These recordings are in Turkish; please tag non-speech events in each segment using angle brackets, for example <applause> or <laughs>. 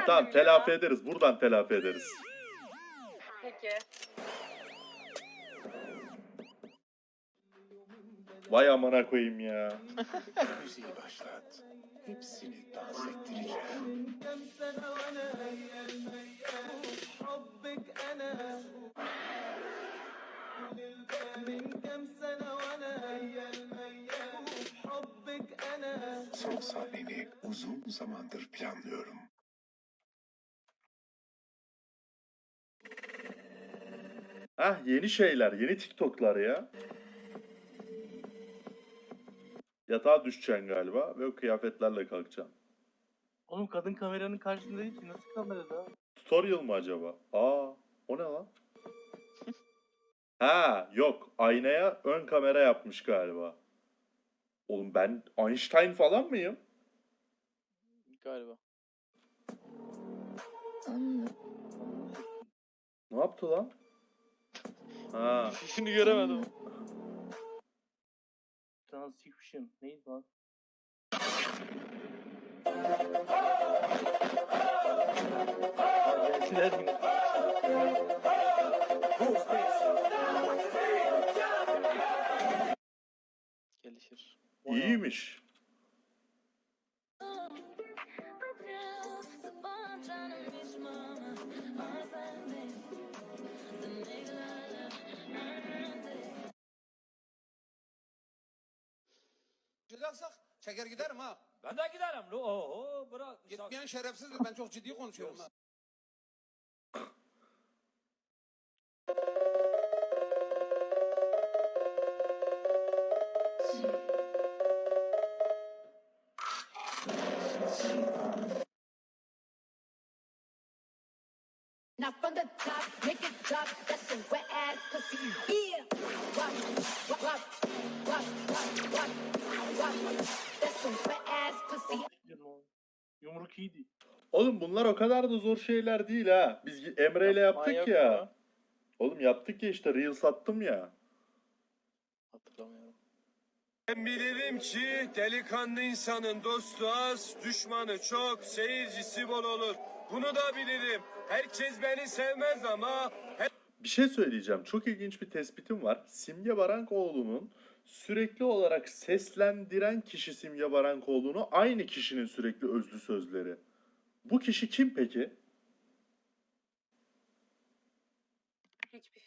tamam tamam ya. telafi ederiz. Buradan telafi ederiz. Peki. Vay amına koyayım ya. Müziği başlat. Hepsini dans ettireceğim. Son sahneni uzun zamandır planlıyorum. Hah yeni şeyler, yeni TikTok'lar ya. Yatağa düşeceksin galiba ve o kıyafetlerle kalkacaksın. Oğlum kadın kameranın karşısında değil ki nasıl kamerada? Tutorial mı acaba? Aa, o ne lan? <laughs> ha, yok. Aynaya ön kamera yapmış galiba. Oğlum ben Einstein falan mıyım? Galiba. Ne yaptı lan? Ha, Şunu göremedim. Transcription. Neydi lan? Aa, Geldiler yine. Gelişir. iyiymiş. Çeker giderim ha. Ben de giderim. Oho bırak. Gitmeyen şerefsizdir. Ben çok ciddi konuşuyorum ha. Zor şeyler değil ha. Biz Emre ile yaptık Manyak ya. ya. Oğlum yaptık ya işte Reel sattım ya. Hatırlamıyorum. Ben bilirim ki delikanlı insanın dostu az, düşmanı çok, seyircisi bol olur. Bunu da bilirim. Herkes beni sevmez ama Bir şey söyleyeceğim. Çok ilginç bir tespitim var. Simge Barankoğlu'nun sürekli olarak seslendiren kişi Simge Barankoğlu'nu aynı kişinin sürekli özlü sözleri. Bu kişi kim peki?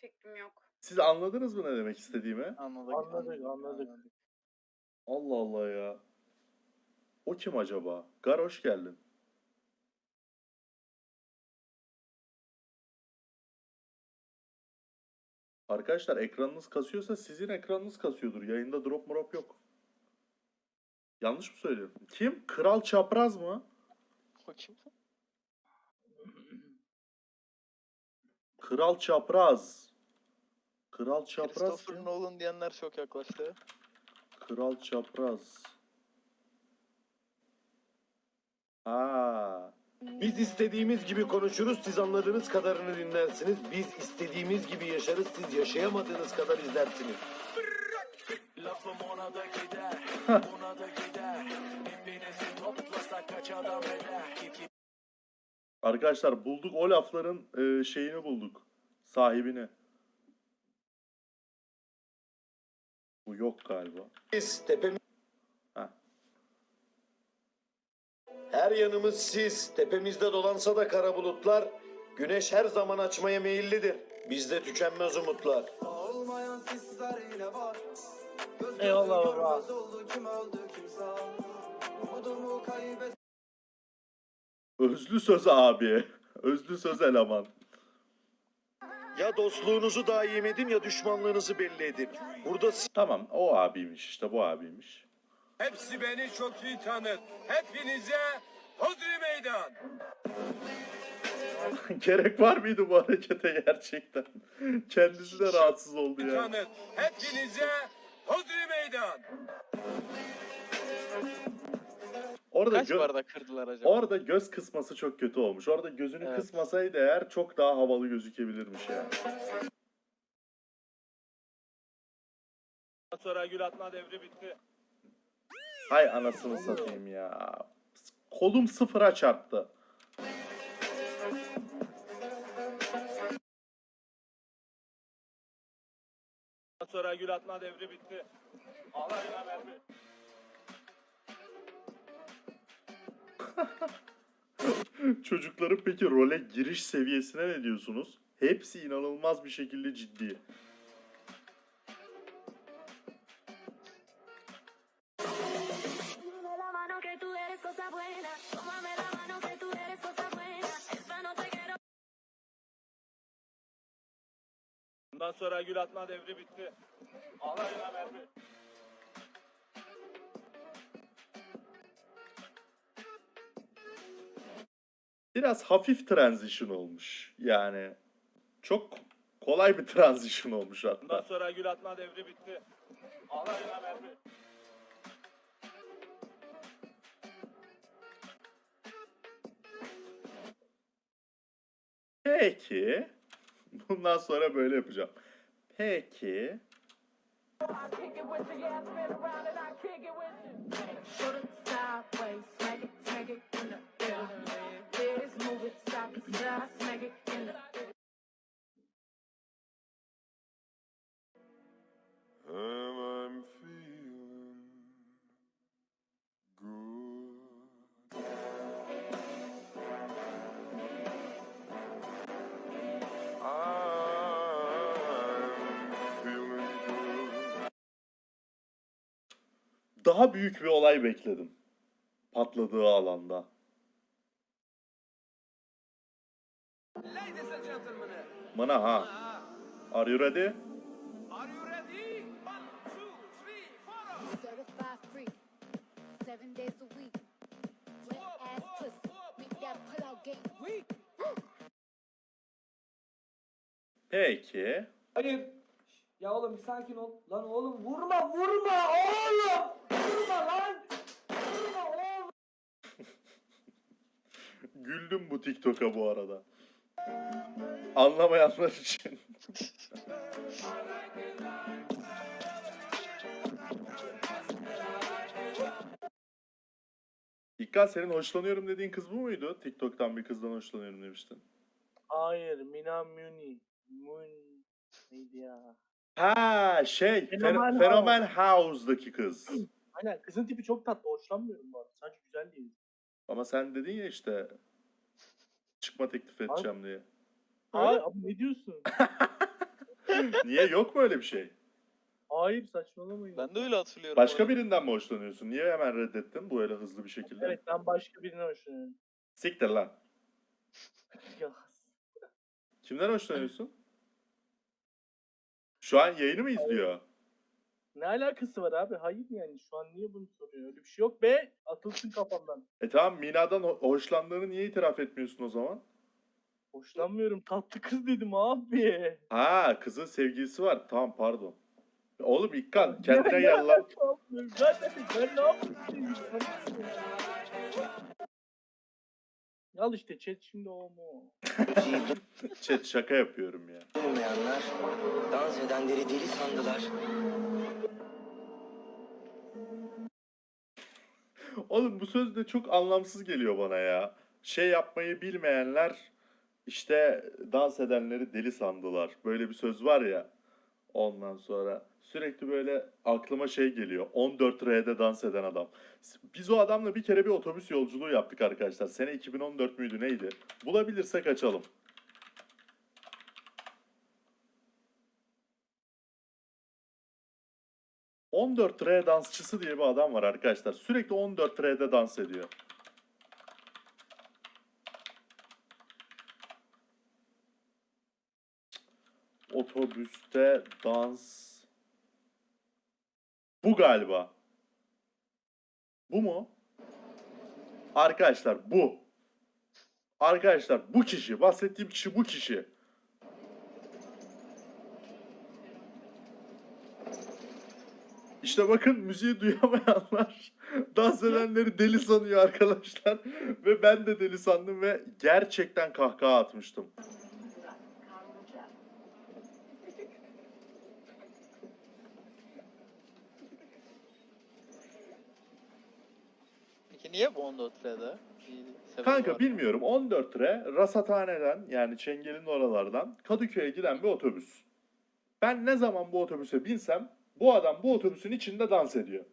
Fikrim yok. Siz anladınız mı ne demek istediğimi? Anladık. Anladık, anladık. Allah Allah ya. O kim acaba? Gar hoş geldin. Arkadaşlar ekranınız kasıyorsa sizin ekranınız kasıyordur. Yayında drop murop yok. Yanlış mı söylüyorum? Kim? Kral Çapraz mı? O kim? Kral Çapraz. Kral Çapraz Christopher? Nolan diyenler çok yaklaştı. Kral Çapraz. Aa. Biz istediğimiz gibi konuşuruz, siz anladığınız kadarını dinlersiniz. Biz istediğimiz gibi yaşarız, siz yaşayamadığınız kadar izlersiniz. Lafım ona da gider. Ona da gider. Hepinizi toplasak kaç adam eder. Arkadaşlar bulduk o lafların e, şeyini bulduk. Sahibini. Bu yok galiba. Biz tepemiz... Ha. Her yanımız siz, tepemizde dolansa da kara bulutlar, güneş her zaman açmaya meyillidir. Bizde tükenmez umutlar. Olmayan sisler yine var. Göz Eyvallah baba. kim öldü. Umudumu kaybet. Özlü söz abi. Özlü söz eleman. Ya dostluğunuzu daim edin ya düşmanlığınızı belli edin. Burada Tamam o abiymiş işte bu abiymiş. hepsi beni çok iyi tanır. Hepinize hodri meydan. <laughs> Gerek var mıydı bu harekete gerçekten? Kendisi de rahatsız oldu ya. Tanır. Hepinize hodri meydan. Orada Kaç gö- bardak kırdılar acaba? Orada göz kısması çok kötü olmuş. Orada gözünü Evet. kısmasaydı eğer çok daha havalı gözükebilirmiş yani. Sonra gül atma devri bitti. Hay anasını satayım ya. Kolum sıfıra çarptı. Sonra gül atma devri bitti. Allah ya mermi. Çocukların peki role giriş seviyesine ne diyorsunuz? Hepsi inanılmaz bir şekilde ciddi. Bundan sonra gül atma devri bitti. Alayına mermi. Biraz hafif transition olmuş. Yani çok kolay bir transition olmuş Bundan hatta. sonra gül atma devri bitti. Mermi. Peki. Bundan sonra böyle yapacağım. Peki. Daha büyük bir olay bekledim. Patladığı alanda. Gentlemen, Bana ha. Are you ready? are you ready? One, two, three, four. Certified freak, seven days a week. Wet ass pussy, make that pull out game weak. Peki. Hayır. Ya oğlum bir sakin ol. Lan oğlum vurma vurma oğlum. Vurma lan. Vurma oğlum. <laughs> Güldüm bu TikTok'a bu arada. Anlamayanlar için. İlkan senin hoşlanıyorum dediğin kız bu muydu? TikTok'tan bir kızdan hoşlanıyorum demiştin. Hayır, Mina Muni. Mun neydi ya? Ha şey, Fenomen Fenomen, Fenomen House'daki kız. Aynen kızın tipi çok tatlı. Hoşlanmıyorum bu arada. Sadece güzel değil. Ama sen dedin ya işte çıkma teklif edeceğim diye. Hayır abi ne diyorsun? <laughs> Niye yok mu öyle bir şey? Hayır saçmalamayın. Ben de öyle hatırlıyorum. Başka bu arada. birinden mi hoşlanıyorsun? Niye hemen reddettin böyle hızlı bir şekilde? Evet ben başka birine hoşlanıyorum. Siktir lan. <laughs> ya Kimden hoşlanıyorsun? Şu an yayını mı izliyor? ne alakası var abi? Hayır yani şu an niye bunu soruyor? Öyle bir şey yok be. Atılsın kafamdan. E tamam Mina'dan ho- hoşlandığını niye itiraf etmiyorsun o zaman? Hoşlanmıyorum. Tatlı kız dedim abi. Ha kızın sevgilisi var. Tamam pardon. Oğlum İkkan kendine gel lan. Zaten ben ne yapayım? Al işte chat şimdi o mu? <laughs> Chat şaka yapıyorum ya. Olmayanlar dans edenleri deli sandılar. Oğlum bu söz de çok anlamsız geliyor bana ya. Şey yapmayı bilmeyenler işte dans edenleri deli sandılar. Böyle bir söz var ya. Ondan sonra sürekli böyle aklıma şey geliyor. 14R'de dans eden adam. Biz o adamla bir kere bir otobüs yolculuğu yaptık arkadaşlar. Sene 2014 müydü neydi? Bulabilirsek açalım. ...14R dansçısı diye bir adam var arkadaşlar. Sürekli 14R'de dans ediyor. Otobüste dans... Bu galiba. Bu mu? Arkadaşlar bu. Arkadaşlar bu kişi. Bahsettiğim kişi bu kişi. İşte bakın müziği duyamayanlar <laughs> dans edenleri deli sanıyor arkadaşlar. Ve ben de deli sandım ve gerçekten kahkaha atmıştım. Niye bu 14 lirada? Kanka var. bilmiyorum 14 re Rasathane'den yani Çengel'in oralardan Kadıköy'e giden bir otobüs. Ben ne zaman bu otobüse binsem bu adam bu otobüsün içinde dans ediyor.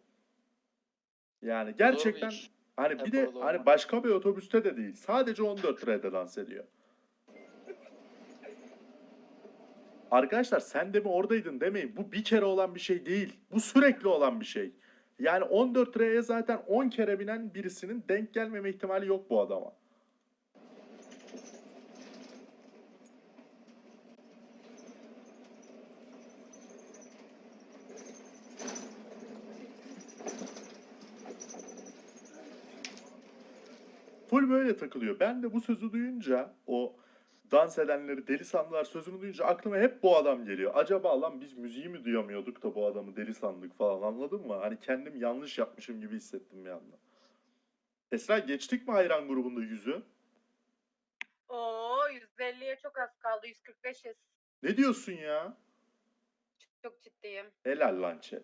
Yani gerçekten hani bir de hani başka bir otobüste de değil. Sadece 14 liraya dans ediyor. Arkadaşlar sen de mi oradaydın demeyin. Bu bir kere olan bir şey değil. Bu sürekli olan bir şey. Yani 14 liraya zaten 10 kere binen birisinin denk gelmeme ihtimali yok bu adama. Full böyle takılıyor. Ben de bu sözü duyunca o dans edenleri deli sandılar sözünü duyunca aklıma hep bu adam geliyor. Acaba lan biz müziği mi duyamıyorduk da bu adamı deli sandık falan anladın mı? Hani kendim yanlış yapmışım gibi hissettim bir anda. Esra geçtik mi hayran grubunda yüzü? Oo 150'ye çok az kaldı. 145'iz. Ne diyorsun ya? Çok ciddiyim. Helal lan chat.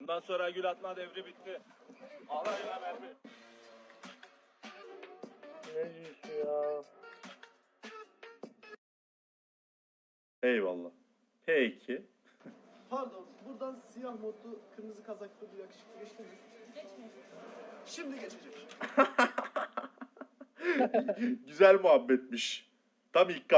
Bundan sonra gül atma devri bitti. Alayına mermi. Ne diyorsun ya? Eyvallah. Peki. Pardon, buradan siyah modlu, kırmızı kazaklı bir yakışıklı geçti mi? Geçmiyor. Şimdi geçecek. <laughs> Güzel muhabbetmiş. Tam ilk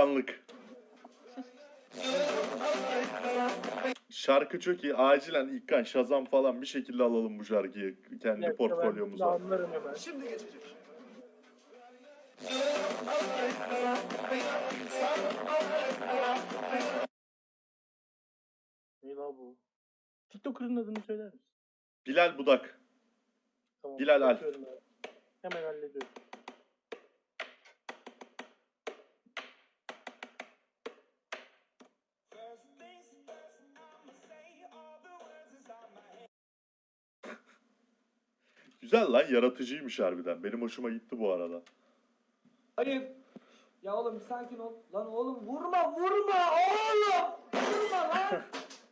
Şarkı çok iyi. Acilen İlkan, Şazam falan bir şekilde alalım bu şarkıyı kendi ben portfolyomuza. Anlarım hemen. Şimdi geçecek. Ne la bu? TikToker'ın adını söyler misin? Bilal Budak. Tamam. Bilal bakıyorum ben. Hemen hallediyorum. Güzel lan yaratıcıymış harbiden. Benim hoşuma gitti bu arada. Hayır. Ya oğlum bir sakin ol. Lan oğlum vurma vurma oğlum. Vurma lan.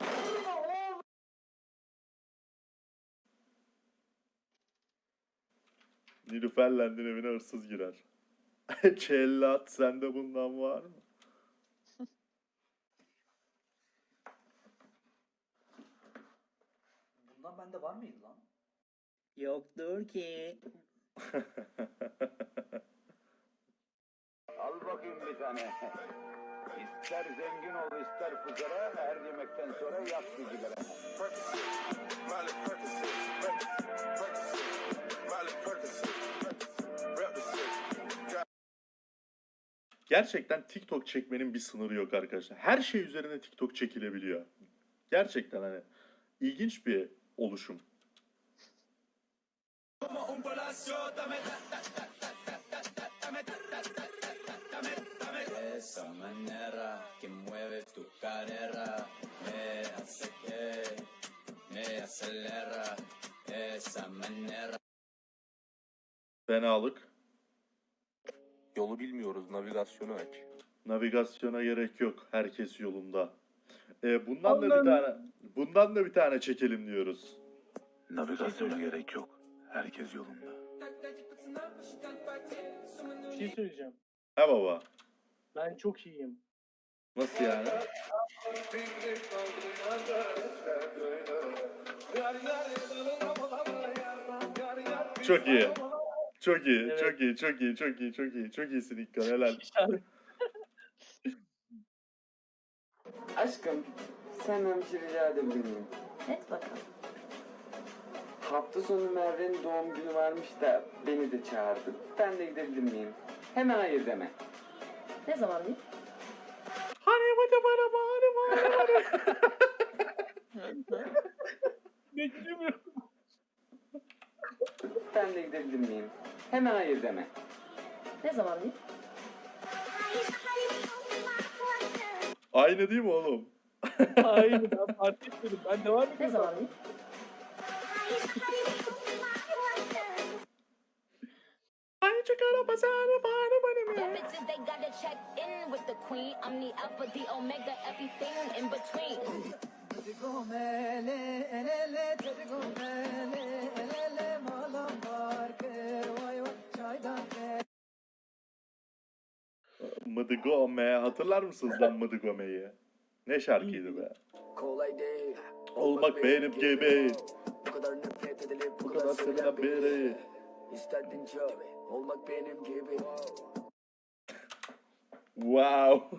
Vurma oğlum. Nilüferlendin evine hırsız girer. <laughs> Cellat sende bundan var mı? Bundan bende var mıydı lan? Yoktur ki. <laughs> Al tane. İster zengin ol ister fukara her yemekten sonra bir sigara. Gerçekten TikTok çekmenin bir sınırı yok arkadaşlar. Her şey üzerine TikTok çekilebiliyor. Gerçekten hani ilginç bir oluşum. Cadera me hace que me acelera. Esa manera. Fenalık. Yolu bilmiyoruz, navigasyonu aç. Navigasyona gerek yok. Herkes yolunda. Ee, bundan da bir tane bundan da bir tane çekelim diyoruz. Navigasyona gerek yok. Herkes yolunda. Bir şey söyleyeceğim. He baba. Ben çok iyiyim. Nasıl yani? Çok iyi. Çok iyi, Evet. çok iyi, çok iyi, çok iyi, çok iyi. Çok iyisin İlkan, helal. <laughs> Aşkım, senden bir şey rica edebilir miyim? Et bakalım. Hafta sonu Merve'nin doğum günü varmış da beni de çağırdı. Ben de gidebilir miyim? Hemen hayır deme. Ne zaman değil? Hani bana bana bana bana bana. Beklemiyorum. Ben de gidebilir miyim? Hemen hayır deme. Ne zaman değil? Aynı değil mi oğlum? Hayır ben fark etmedim. Ben devam Ne ediyorum. zaman değil? Ay çıkara basane bana bana Them bana. Bitches, they gotta check in with the queen. I'm the alpha, the omega, everything in between. Mıdıgome. Hatırlar mısınız lan Mıdıgome'yi? Ne şarkıydı be? Kolay değil. Olmak benim gibi. Bu kadar nefret edilip Bu kadar sevilen biri. İsterdin tabi. Olmak benim gibi. Wow.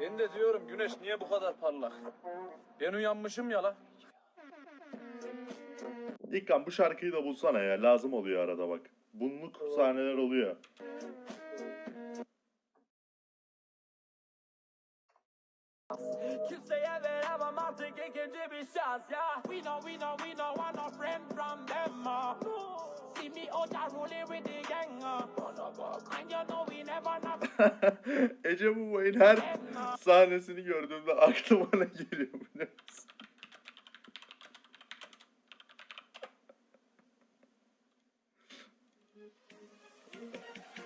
Ben de diyorum güneş niye bu kadar parlak? Ben uyanmışım ya la. İlkan bu şarkıyı da bulsana ya. Lazım oluyor arada bak. Bunluk sahneler oluyor. Kimseye veremem artık ikinci bir şans ya. We know, we know, we know, I'm no friend from them. Uh. See me out there rolling with the gang. Uh. And you know we never not <laughs> Ece bu boyun her sahnesini gördüğümde aklıma ne geliyor biliyor musun?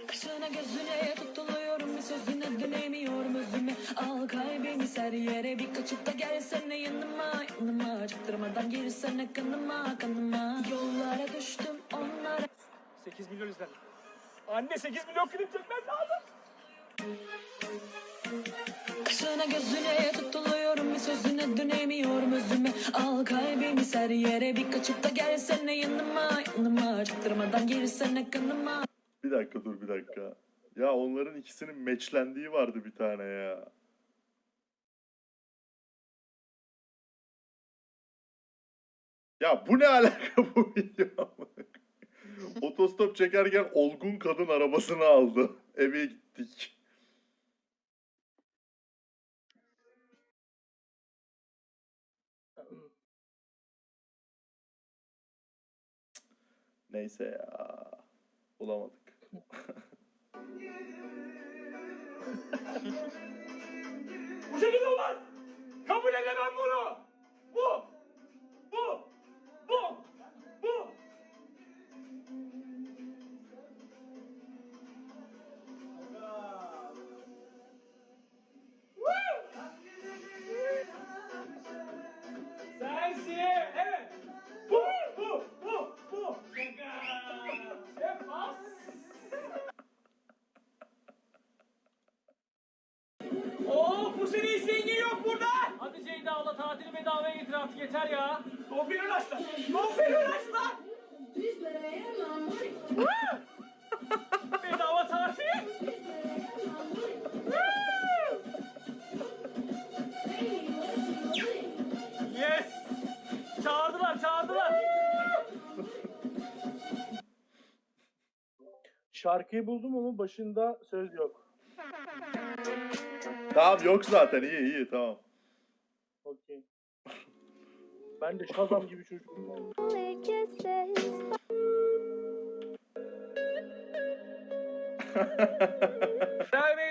Kaşına gözüne tutuluyorum bir sözüne dönemiyorum özüme Al kalbimi ser yere bir kaçıp da gelsene yanıma yanıma Çaktırmadan girsene kanıma kanıma Yollara düştüm onlara 8 milyon izlendi. Anne 8 milyon klip çekmem lazım. Kaşına gözüne tutuluyorum bir sözüne dönemiyorum özüme Al kalbimi ser yere bir kaçıp da gelsene yanıma yanıma Çaktırmadan girsene kanıma Bir dakika dur bir dakika. Ya onların ikisinin meçlendiği vardı bir tane ya. Ya bu ne alaka bu video? <laughs> Otostop çekerken olgun kadın arabasını aldı. <laughs> Eve gittik. Neyse ya. Bulamadık. Bu şekilde olmaz. Kabul edemem bunu. Bu. Bu. Bu. Bu. Şarkıyı buldum ama başında söz yok. <laughs> Tamam yok zaten iyi iyi tamam. Okey. Ben de Shazam gibi çocuğum. Drive